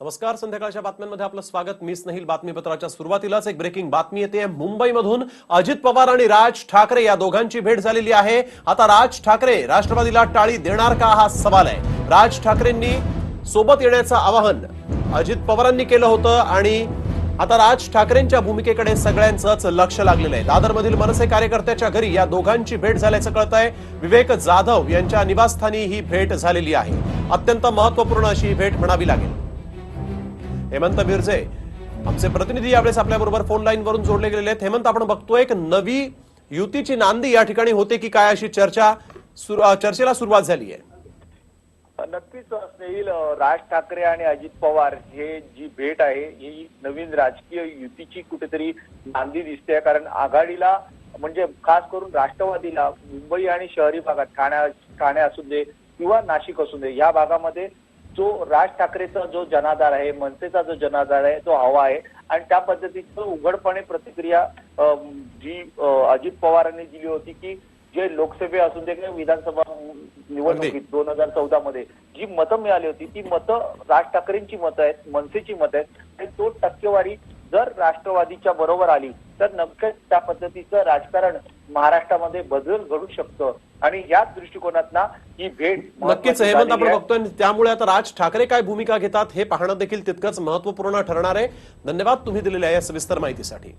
नमस्कार संध्याकाळच्या बातम्यांमध्ये आपलं स्वागत. मी स्नेहिल बातमीपत्राच्या सुरुवातीलाच एक ब्रेकिंग बातमी येते. मुंबईमधून अजित पवार आणि राज ठाकरे या दोघांची भेट झालेली आहे. आता राज ठाकरे राष्ट्रवादीला टाळी देणार का? हा सवाल आहे. राज ठाकरेंनी सोबत येण्याचं आवाहन अजित पवारांनी केलं होतं आणि आता राज ठाकरेंच्या भूमिकेकडे सगळ्यांचंच लक्ष लागलेलं आहे. दादरमधील मनसे कार्यकर्त्याच्या घरी या दोघांची भेट झाल्याचं कळत आहे विवेक जाधव यांच्या निवासस्थानी ही भेट झालेली आहे. अत्यंत महत्त्वपूर्ण अशी ही भेट म्हणावी लागेल. हेमंत मिरजे आमचे प्रतिनिधी यावेळेस आपल्याबरोबर फोन लाईन वरून जोडले गेलेले आहेत. हेमंत आपण बघतोय एक नवी युतीची नांदी या ठिकाणी होते की काय अशी चर्चा चर्चेला सुरुवात झाली आहे? नक्कीच असतील राज ठाकरे आणि अजित पवार हे जी भेट आहे ही नवीन राजकीय युतीची कुठेतरी नांदी दिसते कारण आघाडीला म्हणजे खास करून राष्ट्रवादीला मुंबई आणि शहरी भागात ठाण्या ठाणे असू दे किंवा नाशिक असू दे या भागामध्ये जो राज ठाकरेचा जो जनाधार आहे मनसेचा जो जनाधार आहे तो हवा आहे. आणि त्या पद्धतीचं उघडपणे प्रतिक्रिया जी अजित पवारांनी दिली होती की जे लोकसभे असू दे किंवा विधानसभा निवडणुकीत दोन हजार चौदा मध्ये जी मतं मिळाली होती ती मतं राज ठाकरेंची मतं आहेत मनसेची मतं आहेत. आणि तो टक्केवारी जर राष्ट्रवादीच्या बरोबर आली तर नक्कीच त्या पद्धतीचं राजकारण महाराष्ट्रामध्ये बदल घडू शकतं. आणि याच दृष्टिकोनातना ही भेट नक्कीच हेमंत आपण. बघतोय. आणि त्यामुळे आता राज ठाकरे काय भूमिका घेतात हे पाहणं देखील तितकंच महत्त्वपूर्ण ठरणार आहे. धन्यवाद तुम्ही दिलेल्या या सविस्तर माहितीसाठी.